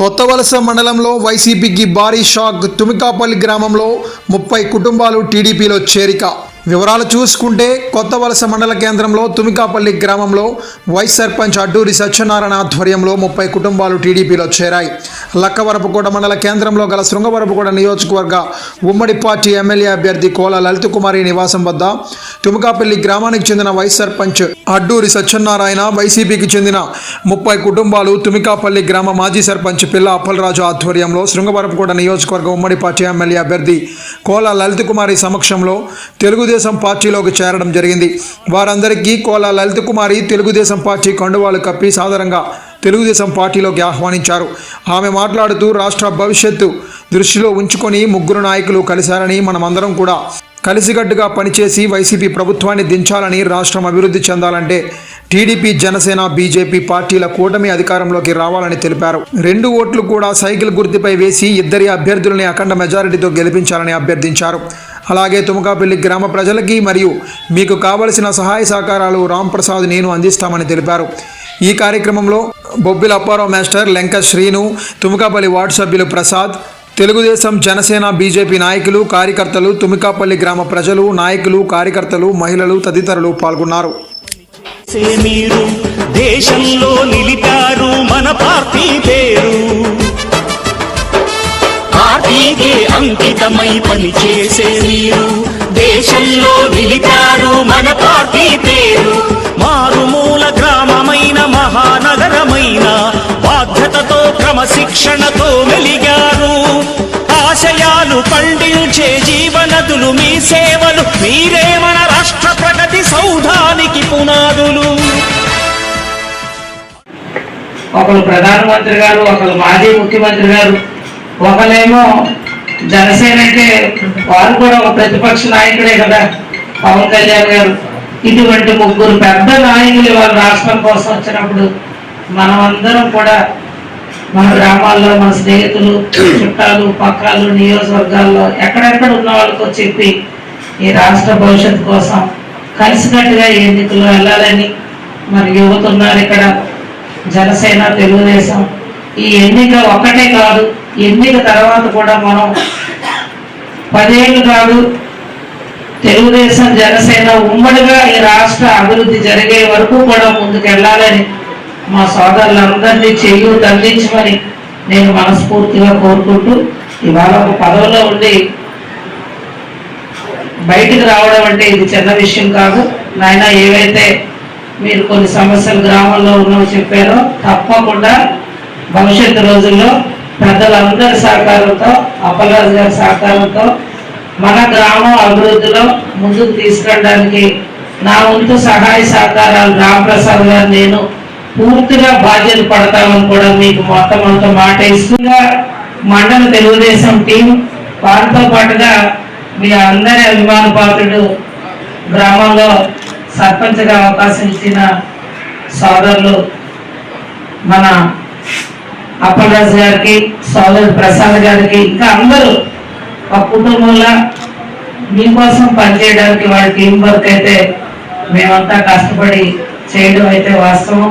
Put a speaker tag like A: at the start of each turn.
A: కొత్త వలస మండలంలో వైసీపీకి భారీ షాక్ తుమికాపల్లి గ్రామంలో ముప్పై కుటుంబాలు టీడీపీలో చేరిక. వివరాలు చూసుకుంటే కొత్త వలస మండల కేంద్రంలో తుమికాపల్లి గ్రామంలో వైస్ సర్పంచ్ అడ్డూరి సత్యనారాయణ ఆధ్వర్యంలో ముప్పై కుటుంబాలు టీడీపీలో చేరాయి. లక్కవరపుకోట మండల కేంద్రంలో గల శృంగవరపుకోట నియోజకవర్గ ఉమ్మడి పార్టీ ఎమ్మెల్యే అభ్యర్థి కోల లలిత కుమారి నివాసం వద్ద తుమికాపల్లి గ్రామానికి చెందిన వైస్ సర్పంచ్ అడ్డూరి సత్యనారాయణ వైసీపీకి చెందిన ముప్పై కుటుంబాలు తుమికాపల్లి గ్రామ మాజీ సర్పంచ్ పిల్ల అప్పలరాజు ఆధ్వర్యంలో శృంగవరపుకోట నియోజకవర్గ ఉమ్మడి పార్టీ ఎమ్మెల్యే అభ్యర్థి కోల లలిత కుమారి సమక్షంలో తెలుగుదేశం పార్టీలోకి చేరడం జరిగింది. వారందరికీ కోల లలిత కుమారి తెలుగుదేశం పార్టీ కండువాలు కప్పి సాధారణంగా తెలుగుదేశం పార్టీలోకి ఆహ్వానించారు. ఆమె మాట్లాడుతూ రాష్ట్ర భవిష్యత్తు దృష్టిలో ఉంచుకొని ముగ్గురు నాయకులు కలిశారని మనమందరం కూడా కలిసికట్టుగా పనిచేసి వైసీపీ ప్రభుత్వాన్ని దించాలని రాష్ట్రం అభివృద్ధి చెందాలంటే టీడీపీ జనసేన బీజేపీ పార్టీల కూటమి అధికారంలోకి రావాలని తెలిపారు. రెండు ఓట్లు కూడా సైకిల్ గుర్తుపై వేసి ఇద్దరి అభ్యర్థులని అఖండ మెజారిటీతో గెలిపించాలని అభ్యర్థించారు. అలాగే తుమకాపల్లి గ్రామ ప్రజలకి మరియు మీకు కావలసిన సహాయ సహకారాలు రామ్ ప్రసాద్ నేను అందిస్తామని తెలిపారు. ఈ కార్యక్రమంలో బొబ్బిల అప్పారావు మాస్టర్ లెంక శ్రీను తుమకాపల్లి వార్డు సభ్యులు ప్రసాద్ తెలుగుదేశం జనసేన బీజేపీ నాయకులు కార్యకర్తలు తుమికాపల్లి గ్రామ ప్రజలు నాయకులు కార్యకర్తలు మహిళలు తదితరులు పాల్గొన్నారు.
B: మీరు దేశంలో నిలిపారు మన పార్టీ పేరు. పార్టీకి అంకితమై పనిచేసే మీరు దేశంలో నిలిపారు మన పార్టీ పేరు. మారుమూల గ్రామమైన మహానగరమైన బాధ్యతతో క్రమశిక్షణ పండించే జీవనదులు మీ సేవలు మీరే మన రాష్ట్ర ప్రగతి సౌధానికి పునాదులు.
C: ఒకరు ప్రధానమంత్రి గారు ఒకరు మాజీ ముఖ్యమంత్రి గారు ఒకరేమో జనసేన అంటే వారు కూడా ఒక ప్రతిపక్ష నాయకుడే కదా పవన్ కళ్యాణ్ గారు. ఇటువంటి ముగ్గురు పెద్ద నాయకులు వాళ్ళ రాష్ట్రం కోసం వచ్చినప్పుడు మనమందరం కూడా మన గ్రామాల్లో మన స్నేహితులు చుట్టాలు పక్కాలు నియోజకవర్గాల్లో ఎక్కడెక్కడ ఉన్న వాళ్ళతో చెప్పి ఈ రాష్ట్ర భవిష్యత్తు కోసం కలిసికట్టుగా ఎన్నికలు ఎన్నికల్లో వెళ్ళాలని మరి యువత ఉన్నారు ఇక్కడ. జనసేన తెలుగుదేశం. ఈ ఎన్నిక ఒక్కటే కాదు ఎన్నిక తర్వాత కూడా మనం పదేళ్ళు కాదు తెలుగుదేశం జనసేన ఉమ్మడిగా ఈ రాష్ట్ర అభివృద్ధి జరిగే వరకు కూడా ముందుకు వెళ్ళాలని మా సోదరులందరినీ చెయ్యి అందించమని నేను మనస్ఫూర్తిగా కోరుకుంటూ ఇవాళ ఒక పదవిలో ఉండి బయటికి రావడం అంటే ఇది చిన్న విషయం కాదు. నాయన ఏవైతే మీరు కొన్ని సమస్యలు గ్రామంలో ఉన్నవి చెప్పారో తప్పకుండా భవిష్యత్తు రోజుల్లో పెద్దలందరి సహకారంతో అప్పలరాజు గారి సహకారంతో మన గ్రామం అభివృద్ధిలో ముందుకు తీసుకెళ్ళడానికి నా వంతు సహాయ సహకారాలు రామప్రసాద్ గారు నేను పూర్తిగా బాధ్యత పడతామని కూడా మీకు మొత్తం అంత మాట ఇస్తుగా మండల తెలుగుదేశం టీం వారితో పాటుగా మీ అందరి అభిమాన పాత్రుడు గ్రామంలో సర్పంచ్గా అవకాశం ఇచ్చిన సోదరులు మన అప్పలరాజు గారికి సోదరుడు ప్రసాద్ గారికి ఇంకా అందరూ ఒక కుటుంబంలో మీకోసం పనిచేయడానికి వాళ్ళ టీం వర్క్ అయితే మేమంతా కష్టపడి చేయడం అయితే వాస్తవం.